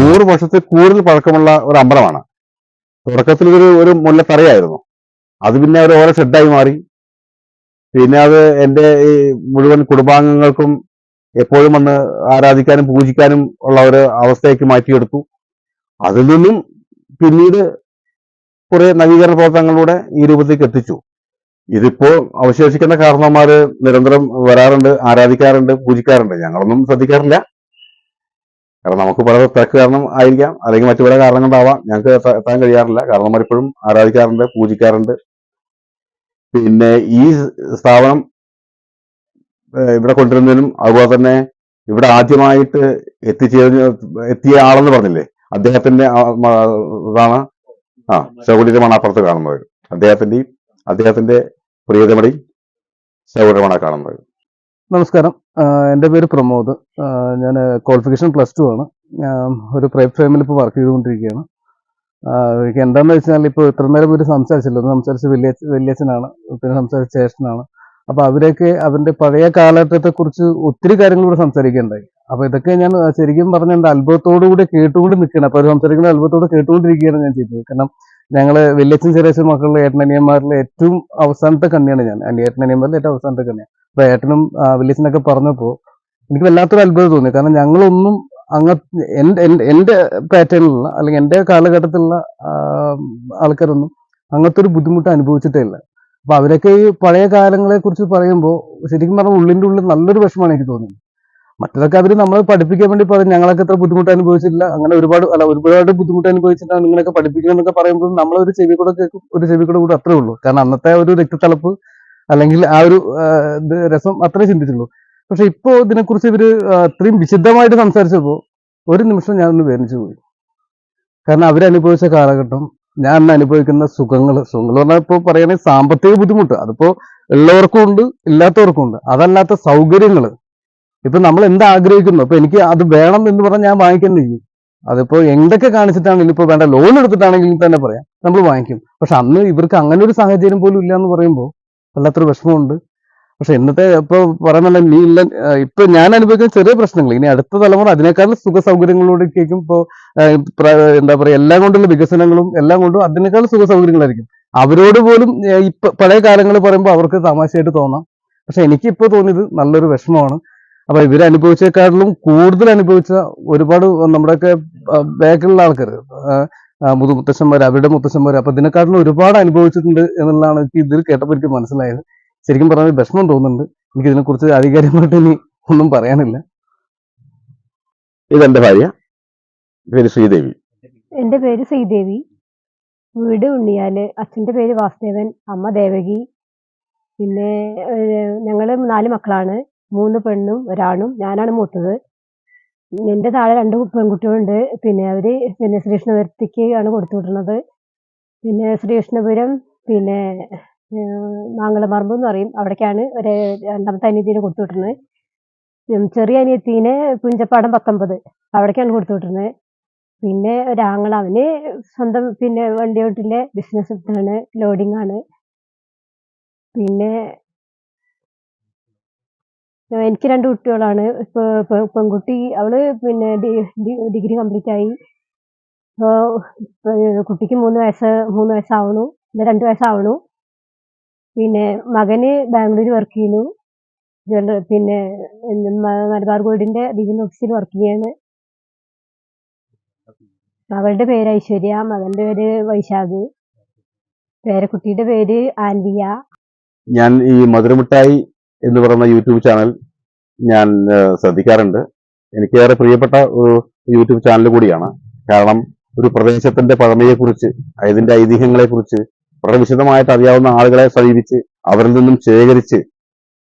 നൂറ് വർഷത്തിൽ കൂടുതൽ പഴക്കമുള്ള ഒരു അമ്പലമാണ്. തുടക്കത്തിൽ ഇതൊരു ഒരു മുല്ലത്തറയായിരുന്നു. അത് പിന്നെ ഒരു ഓരോ ഷെഡായി മാറി. പിന്നെ അത് എന്റെ ഈ മുഴുവൻ കുടുംബാംഗങ്ങൾക്കും എപ്പോഴും വന്ന് ആരാധിക്കാനും പൂജിക്കാനും ഉള്ള ഒരു അവസ്ഥയ്ക്ക് മാറ്റിയെടുത്തു. അതിൽ നിന്നും പിന്നീട് കുറെ നവീകരണ പ്രവർത്തനങ്ങളിലൂടെ ഈ രൂപത്തേക്ക് എത്തിച്ചു. ഇതിപ്പോ അവശേഷിക്കുന്ന കാരണവന്മാര് നിരന്തരം വരാറുണ്ട് ആരാധിക്കാറുണ്ട് പൂജിക്കാറുണ്ട്. ഞങ്ങളൊന്നും ശ്രദ്ധിക്കാറില്ല. കാരണം നമുക്ക് പല തിരക്ക് കാരണം ആയിരിക്കാം. അല്ലെങ്കിൽ മറ്റു പല കാരണങ്ങൾ കൊണ്ടാവാം. ഞങ്ങൾക്ക് എത്ത- എത്താൻ കഴിയാറില്ല. കാരണം ഇപ്പോഴും ആരാധിക്കാറുണ്ട് പൂജിക്കാറുണ്ട്. പിന്നെ ഈ സ്ഥാപനം ഇവിടെ കൊണ്ടുവരുന്നതിനും അതുപോലെ തന്നെ ഇവിടെ ആദ്യമായിട്ട് എത്തിച്ചേർന്ന് എത്തിയ ആളെന്ന് പറഞ്ഞില്ലേ? അദ്ദേഹത്തിന്റെ ഇതാണ് ആ ശകുലിരമാണ് മണാപ്പുറത്ത് കാണുന്നത് അദ്ദേഹത്തിന്റെയും അദ്ദേഹത്തിന്റെ പ്രിയതമടി ശകുലിരമാണ് കാണുന്നത് നമസ്കാരം. എന്റെ പേര് പ്രമോദ്. ഞാൻ ക്വാളിഫിക്കേഷൻ പ്ലസ് ടു ആണ്. ഒരു പ്രൈവറ്റ് ഫേമിൽ ഇപ്പോൾ വർക്ക് ചെയ്തുകൊണ്ടിരിക്കുകയാണ്. എനിക്ക് എന്താണെന്ന് വെച്ചാൽ ഇപ്പോൾ ഇത്ര നേരം ഒരു സംസാരിച്ചല്ലോ. ഒന്ന് സംസാരിച്ച വലിയ വലിയച്ഛനാണ്. പിന്നെ സംസാരിച്ച ചേട്ടനാണ്. അപ്പോൾ അവരൊക്കെ അവന്റെ പഴയ കാലഘട്ടത്തെക്കുറിച്ച് ഒത്തിരി കാര്യങ്ങൾ ഇവിടെ സംസാരിക്കുകയുണ്ടായി അപ്പോൾ ഇതൊക്കെ ഞാൻ ശരിക്കും പറഞ്ഞ എന്റെ അത്ഭുതത്തോടു കൂടി കേട്ടുകൊണ്ട് നിൽക്കുകയാണ്. അപ്പോൾ അവർ സംസാരിക്കുന്ന അത്ഭുതത്തോട് കേട്ടുകൊണ്ടിരിക്കുകയാണ് ഞാൻ ചെയ്തത് കാരണം ഞങ്ങൾ വലിയച്ഛൻ ചെറിയച്ഛൻ മക്കളുടെ ഏട്ടനനിയന്മാരിലെ ഏറ്റവും അവസാനത്തെ കണ്ണിയാണ് ഞാൻ. എന്റെ ഏട്ടനനിയന്മാരിലെ ഏറ്റവും അവസാനത്തെ കണ്ണിയാണ്. അപ്പൊ ഏട്ടനും വില്ലേജിനൊക്കെ പറഞ്ഞപ്പോ എനിക്ക് വല്ലാത്തൊരു അത്ഭുതം തോന്നി. കാരണം ഞങ്ങളൊന്നും അങ്ങ എന്റെ പാറ്റേണിലുള്ള അല്ലെങ്കിൽ എന്റെ കാലഘട്ടത്തിലുള്ള ആൾക്കാരൊന്നും അങ്ങനത്തെ ഒരു ബുദ്ധിമുട്ട് അനുഭവിച്ചിട്ടേ ഇല്ല. അപ്പൊ അവരൊക്കെ ഈ പഴയ കാലങ്ങളെ കുറിച്ച് പറയുമ്പോൾ ശരിക്കും പറഞ്ഞാൽ ഉള്ളിന്റെ ഉള്ളിൽ നല്ലൊരു വിഷമമാണ് എനിക്ക് തോന്നുന്നത്. മറ്റതൊക്കെ അവർ നമ്മളെ പഠിപ്പിക്കാൻ വേണ്ടി പറയും ഞങ്ങളൊക്കെ എത്ര ബുദ്ധിമുട്ട് അനുഭവിച്ചില്ല അങ്ങനെ ഒരുപാട് അല്ല ഒരുപാട് ബുദ്ധിമുട്ട് അനുഭവിച്ചിട്ടാണ് നിങ്ങളൊക്കെ പഠിപ്പിക്കണം എന്നൊക്കെ പറയുമ്പോൾ നമ്മളൊരു ചെവി കൂടെ കേൾക്കും ഒരു ചെവി കൂടെ കൂടെ അത്രേ ഉള്ളൂ. കാരണം അന്നത്തെ ഒരു രക്തത്തളപ്പ് അല്ലെങ്കിൽ ആ ഒരു രസം അത്രേ ചിന്തിച്ചുള്ളൂ പക്ഷെ ഇപ്പോ ഇതിനെക്കുറിച്ച് ഇവർ അത്രയും വിശദമായിട്ട് സംസാരിച്ചപ്പോ ഒരു നിമിഷം ഞാൻ ഒന്ന് വേദനിച്ചു പോയി. കാരണം അവരനുഭവിച്ച കാലഘട്ടം ഞാൻ അനുഭവിക്കുന്ന സുഖങ്ങൾ സുഖങ്ങൾ പറഞ്ഞാൽ ഇപ്പോൾ പറയുകയാണെങ്കിൽ സാമ്പത്തിക ബുദ്ധിമുട്ട്. അതിപ്പോ ഉള്ളവർക്കും ഉണ്ട് ഇല്ലാത്തവർക്കും ഉണ്ട്. അതല്ലാത്ത സൗകര്യങ്ങൾ ഇപ്പൊ നമ്മൾ എന്ത് ആഗ്രഹിക്കുന്നു ഇപ്പൊ എനിക്ക് അത് വേണം എന്ന് പറഞ്ഞാൽ ഞാൻ വാങ്ങിക്കാൻ ചെയ്യും അതിപ്പോ എന്തൊക്കെ കാണിച്ചിട്ടാണെങ്കിലും ഇപ്പൊ വേണ്ട ലോൺ എടുത്തിട്ടാണെങ്കിലും തന്നെ പറയാം. നമ്മൾ വാങ്ങിക്കും. പക്ഷെ അന്ന് ഇവർക്ക് അങ്ങനെ ഒരു സാഹചര്യം പോലും ഇല്ല എന്ന് പറയുമ്പോൾ വല്ലാത്തൊരു വിഷമമുണ്ട്. പക്ഷെ ഇന്നത്തെ ഇപ്പൊ പറയുന്നുണ്ട് നീ ഇല്ല ഇപ്പൊ ഞാൻ അനുഭവിക്കുന്ന ചെറിയ പ്രശ്നങ്ങൾ. ഇനി അടുത്ത തലമുറ അതിനേക്കാൾ സുഖ സൗകര്യങ്ങളിലൂടെയൊക്കെയും ഇപ്പോ എന്താ പറയാ എല്ലാം കൊണ്ടുള്ള വികസനങ്ങളും എല്ലാം കൊണ്ടും അതിനേക്കാൾ സുഖ സൗകര്യങ്ങളായിരിക്കും അവരോട് പോലും ഇപ്പൊ പഴയ കാലങ്ങൾ പറയുമ്പോൾ അവർക്ക് തമാശയായിട്ട് തോന്നാം. പക്ഷെ എനിക്ക് ഇപ്പൊ തോന്നിയത് നല്ലൊരു വിഷമമാണ്. അപ്പൊ ഇവരനുഭവിച്ചേക്കാളും കൂടുതൽ അനുഭവിച്ച ഒരുപാട് നമ്മുടെയൊക്കെ ബാക്കിലുള്ള ആൾക്കാർ മുതു മുത്തശ്ശന്മാർ അവരുടെ മുത്തശ്ശന്മാർ അപ്പൊ ഇതിനെക്കാട്ടിലും ഒരുപാട് അനുഭവിച്ചിട്ടുണ്ട് എന്നുള്ളതാണ് എനിക്ക് ഇതിൽ കേട്ടപ്പോൾ എനിക്ക് മനസ്സിലായത്. ശരിക്കും പറഞ്ഞാൽ വിഷമം തോന്നുന്നുണ്ട്. എനിക്ക് ഇതിനെക്കുറിച്ച് ആധികാരികമായിട്ട് ഇനി ഒന്നും പറയാനില്ല. ഇതെന്റെ ഭാര്യ. പേര് ശ്രീദേവി. എന്റെ പേര് ശ്രീദേവി. വീട് ഉണ്ണിയാൽ. അച്ഛന്റെ പേര് വാസുദേവൻ. അമ്മ ദേവകി. പിന്നെ ഞങ്ങൾ നാല് മക്കളാണ്. മൂന്ന് പെണ്ണും ഒരാണും. ഞാനാണ് മൂത്തത്. എന്റെ താഴെ രണ്ട് പെൺകുട്ടികളുണ്ട്. പിന്നെ അവർ പിന്നെ ശ്രീകൃഷ്ണപുരത്തേക്ക് ആണ് കൊടുത്തു വിടുന്നത്. പിന്നെ ശ്രീകൃഷ്ണപുരം പിന്നെ മാങ്ങളമാർമ്പ് എന്ന് പറയും. അവിടേക്കാണ് ഒരു രണ്ടാമത്തെ അനിയത്തിന് കൊടുത്തു വിട്ടുന്നത് ചെറിയ അനിയത്തീനെ പുഞ്ചപ്പാടം പത്തൊമ്പത്. അവിടേക്കാണ് കൊടുത്തു വിട്ടുന്നത് പിന്നെ ഒരാങ്ങള അവന് സ്വന്തം പിന്നെ വണ്ടി ഓട്ടിലെ ബിസിനസ് ആണ് ലോഡിംഗ് ആണ്. പിന്നെ എനിക്ക് രണ്ട് കുട്ടികളാണ്. പെൺകുട്ടി അവൾ പിന്നെ ഡിഗ്രി കംപ്ലീറ്റ് ആയി. കുട്ടിക്ക് മൂന്ന് വയസ്സ് മൂന്ന് വയസ്സാവണു പിന്നെ രണ്ട് വയസ്സാവണു പിന്നെ മകന് ബാംഗ്ലൂർ വർക്ക് ചെയ്യുന്നു. പിന്നെ മലബാർ ഗോൾഡിന്റെ ഡിവിഷൻ ഓഫീസിൽ വർക്ക് ചെയ്യാണ്. മകളുടെ പേര് ഐശ്വര്യ മകന്റെ പേര് വൈശാഖ്. പേരക്കുട്ടിയുടെ പേര് ആൻവിയ. ഞാൻ ഈ മധുരമിഠായി എന്ന് പറയുന്ന യൂട്യൂബ് ചാനൽ ഞാൻ ശ്രദ്ധിക്കാറുണ്ട്. എനിക്ക് ഏറെ പ്രിയപ്പെട്ട ഒരു യൂട്യൂബ് ചാനൽ കൂടിയാണ്. കാരണം ഒരു പ്രദേശത്തിന്റെ പഴമയെക്കുറിച്ച് അതിന്റെ ഐതിഹ്യങ്ങളെക്കുറിച്ച് വളരെ വിശദമായിട്ട് അറിയാവുന്ന ആളുകളെ സമീപിച്ച് അവരിൽ നിന്നും ശേഖരിച്ച്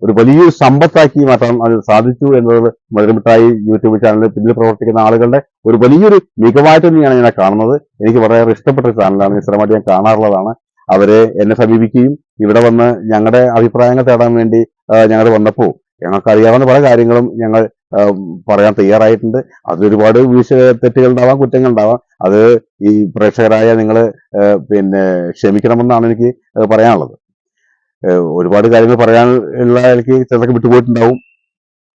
ഒരു വലിയൊരു സമ്പത്താക്കി മാറ്റാൻ അത് സാധിച്ചു എന്നത് മധുരമിട്ടായി യൂട്യൂബ് ചാനലിൽ പിന്നിൽ പ്രവർത്തിക്കുന്ന ആളുകളുടെ ഒരു വലിയൊരു മികവായിട്ട് തന്നെയാണ് ഞാൻ കാണുന്നത്. എനിക്ക് വളരെയേറെ ഇഷ്ടപ്പെട്ട ഒരു ചാനലാണ് ഈ സ്ഥിരമായിട്ട് ഞാൻ കാണാറുള്ളതാണ്. അവരെ എന്നെ സമീപിക്കുകയും ഇവിടെ വന്ന് ഞങ്ങളുടെ അഭിപ്രായങ്ങൾ തേടാൻ വേണ്ടി ഞങ്ങൾ വന്നപ്പോൾ ഞങ്ങൾക്ക് അറിയാവുന്ന പല കാര്യങ്ങളും ഞങ്ങൾ പറയാൻ തയ്യാറായിട്ടുണ്ട്. അതിലൊരുപാട് വീഴ്ച തെറ്റുകൾ ഉണ്ടാവാം കുറ്റങ്ങൾ ഉണ്ടാവാം അത് ഈ പ്രേക്ഷകരായ നിങ്ങൾ പിന്നെ ക്ഷമിക്കണമെന്നാണ് എനിക്ക് പറയാനുള്ളത്. ഒരുപാട് കാര്യങ്ങൾ പറയാനുള്ള എനിക്ക് ചിലതൊക്കെ വിട്ടുപോയിട്ടുണ്ടാവും.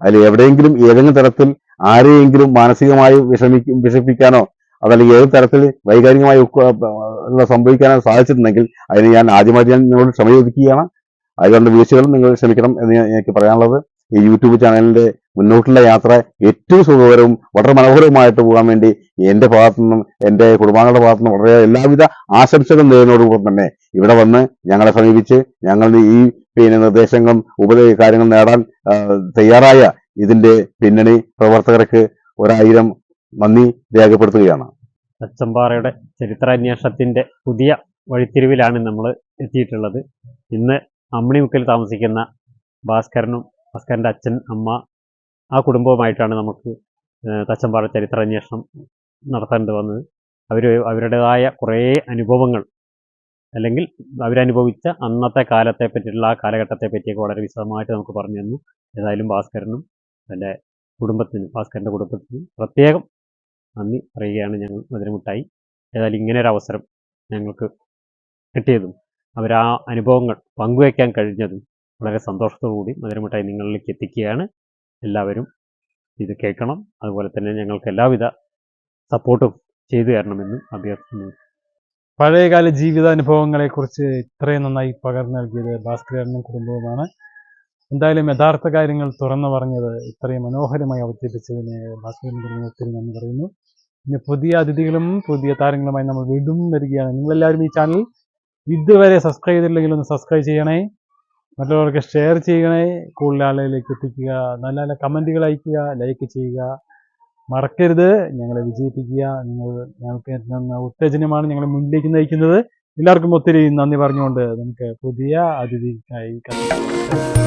അതിൽ എവിടെയെങ്കിലും ഏതെങ്കിലും തരത്തിൽ ആരെയെങ്കിലും മാനസികമായി വിഷമിക്കും വിഷമിപ്പിക്കാനോ അതല്ലെങ്കിൽ ഏത് തരത്തിൽ വൈകാരികമായി സംഭവിക്കാനോ സാധിച്ചിട്ടുണ്ടെങ്കിൽ അതിന് ഞാൻ ആദ്യമായിട്ട് ഞാൻ നിങ്ങളോട് ക്ഷമ ചോദിക്കുകയാണ്. അതുകൊണ്ട് വീഴ്ചകൾ നിങ്ങൾ ക്ഷമിക്കണം എന്ന് എനിക്ക് പറയാനുള്ളത്. ഈ യൂട്യൂബ് ചാനലിന്റെ മുന്നോട്ടുള്ള യാത്ര ഏറ്റവും സുഖകരവും വളരെ മനോഹരവുമായിട്ട് പോകാൻ വേണ്ടി എന്റെ ഭാഗത്തു നിന്നും എന്റെ കുടുംബാംഗങ്ങളുടെ ഭാഗത്തു നിന്നും വളരെ എല്ലാവിധ ആശംസകളും നേടുന്നതോടൊപ്പം തന്നെ ഇവിടെ വന്ന് ഞങ്ങളെ സമീപിച്ച് ഞങ്ങളുടെ ഈ പിന്നെ നിർദ്ദേശങ്ങളും ഉപദേ കാര്യങ്ങൾ നേടാൻ തയ്യാറായ ഇതിന്റെ പിന്നണി പ്രവർത്തകർക്ക് ഒരായിരം നന്ദി രേഖപ്പെടുത്തുകയാണ്. തച്ചമ്പാറയുടെ ചരിത്രാന്വേഷണത്തിന്റെ പുതിയ വഴിത്തിരിവിലാണ് നമ്മൾ എത്തിയിട്ടുള്ളത്. ഇന്ന് അമ്മിണിമുക്കിൽ താമസിക്കുന്ന ഭാസ്കരനും ഭാസ്കരന്റെ അച്ഛൻ അമ്മ ആ കുടുംബവുമായിട്ടാണ് നമുക്ക് തച്ചമ്പാറ ചരിത്രാന്വേഷണം നടത്തേണ്ടി വന്നത്. അവർ അവരുടേതായ കുറേ അനുഭവങ്ങൾ അല്ലെങ്കിൽ അവരനുഭവിച്ച അന്നത്തെ കാലത്തെ പറ്റിയിട്ടുള്ള ആ കാലഘട്ടത്തെ പറ്റിയൊക്കെ വളരെ വിശദമായിട്ട് നമുക്ക് പറഞ്ഞു തന്നു. ഏതായാലും ഭാസ്കരനും എന്റെ കുടുംബത്തിനും ഭാസ്കരന്റെ കുടുംബത്തിനും പ്രത്യേകം നന്ദി പറയുകയാണ് ഞങ്ങൾ മധുരമുട്ടായി. ഏതായാലും ഇങ്ങനെ ഒരു അവസരം ഞങ്ങൾക്ക് കിട്ടിയതും അവർ ആ അനുഭവങ്ങൾ പങ്കുവയ്ക്കാൻ കഴിഞ്ഞത് വളരെ സന്തോഷത്തോടുകൂടി മധുരമുട്ടായി നിങ്ങളിലേക്ക് എത്തിക്കുകയാണ്. എല്ലാവരും ഇത് കേൾക്കണം. അതുപോലെ തന്നെ ഞങ്ങൾക്ക് എല്ലാവിധ സപ്പോർട്ടും ചെയ്തു തരണമെന്നും അഭ്യർത്ഥിക്കുന്നു. പഴയകാല ജീവിതാനുഭവങ്ങളെക്കുറിച്ച് ഇത്രയും നന്നായി പകർന്നു നൽകിയത് ഭാസ്കരനും കുടുംബവുമാണ്. എന്തായാലും യഥാർത്ഥ കാര്യങ്ങൾ തുറന്നു പറഞ്ഞത് ഇത്രയും മനോഹരമായി അവതരിപ്പിച്ചതിന് ഭാസ്കരൻ കുടുംബം ഒത്തിരി നന്ദി പറയുന്നു. പിന്നെ പുതിയ അതിഥികളും പുതിയ താരങ്ങളുമായി നമ്മൾ വീണ്ടും വരികയാണ്. നിങ്ങളെല്ലാവരും ഈ ചാനൽ ഇതുവരെ സബ്സ്ക്രൈബ് ചെയ്തിട്ടില്ലെങ്കിൽ ഒന്ന് സബ്സ്ക്രൈബ് ചെയ്യണേ. മറ്റുള്ളവർക്ക് ഷെയർ ചെയ്യണേ. കൂടുതൽ ആളുകളിലേക്ക് എത്തിക്കുക. നല്ല നല്ല കമന്റുകൾ അയക്കുക. ലൈക്ക് ചെയ്യുക. മറക്കരുത്. ഞങ്ങളെ വിജയിപ്പിക്കുക. നിങ്ങൾ ഞങ്ങൾക്ക് ഉത്തേജനമാണ് ഞങ്ങളെ മുന്നിലേക്ക് നയിക്കുന്നത്. എല്ലാവർക്കും ഒത്തിരി നന്ദി പറഞ്ഞുകൊണ്ട് നമുക്ക് പുതിയ അതിഥിക്കായി കത്തി